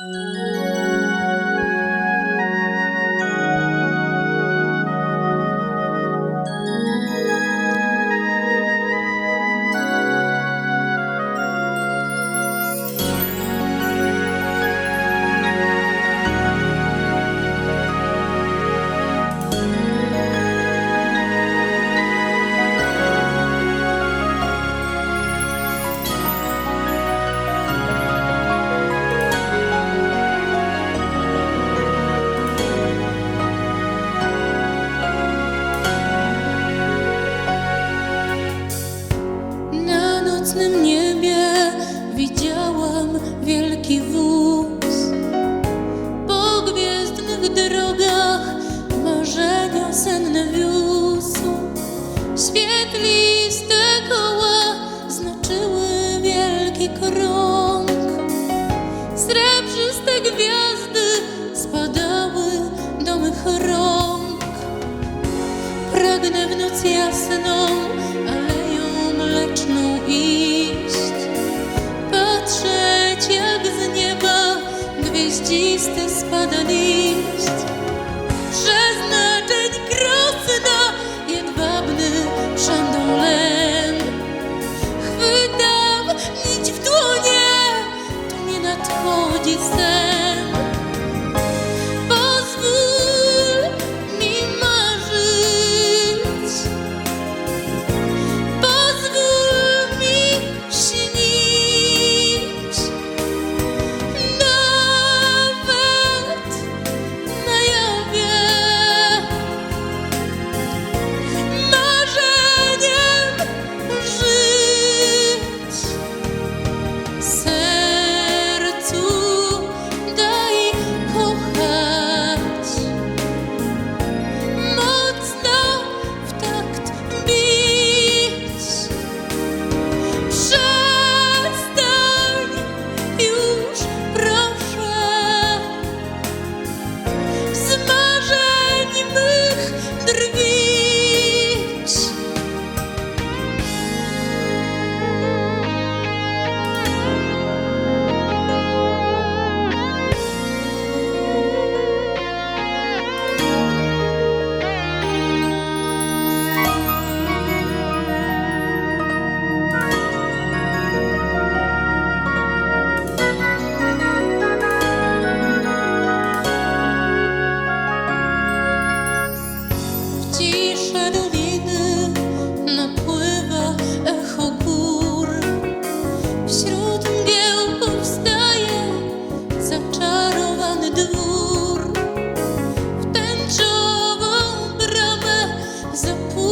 Música nocnym niebie widziałam wielki wóz. Po gwiezdnych drogach marzenia senne wiózł. Świetliste koła znaczyły wielki krąg. Srebrzyste gwiazdy spadały do mych rąk. Pragnę w noc jasną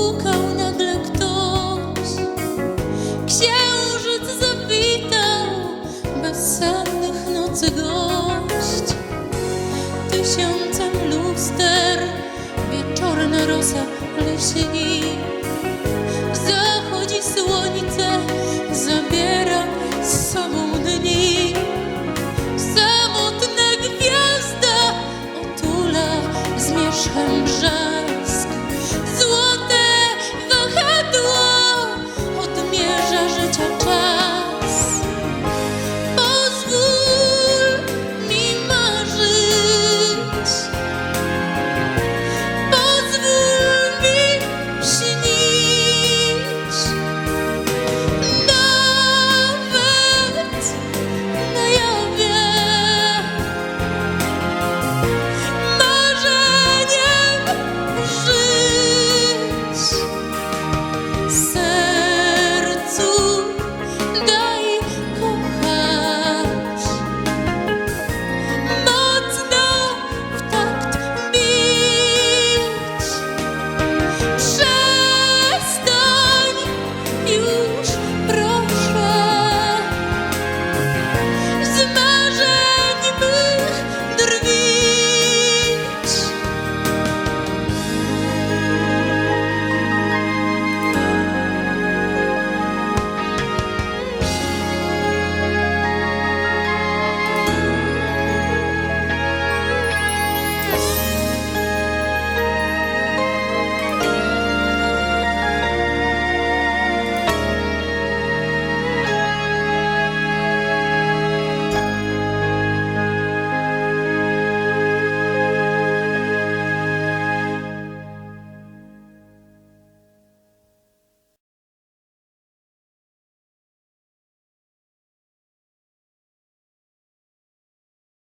zapukał nagle ktoś. Księżyc zawitał bezsennych nocy gość. Tysiącem luster wieczorna rosa lśni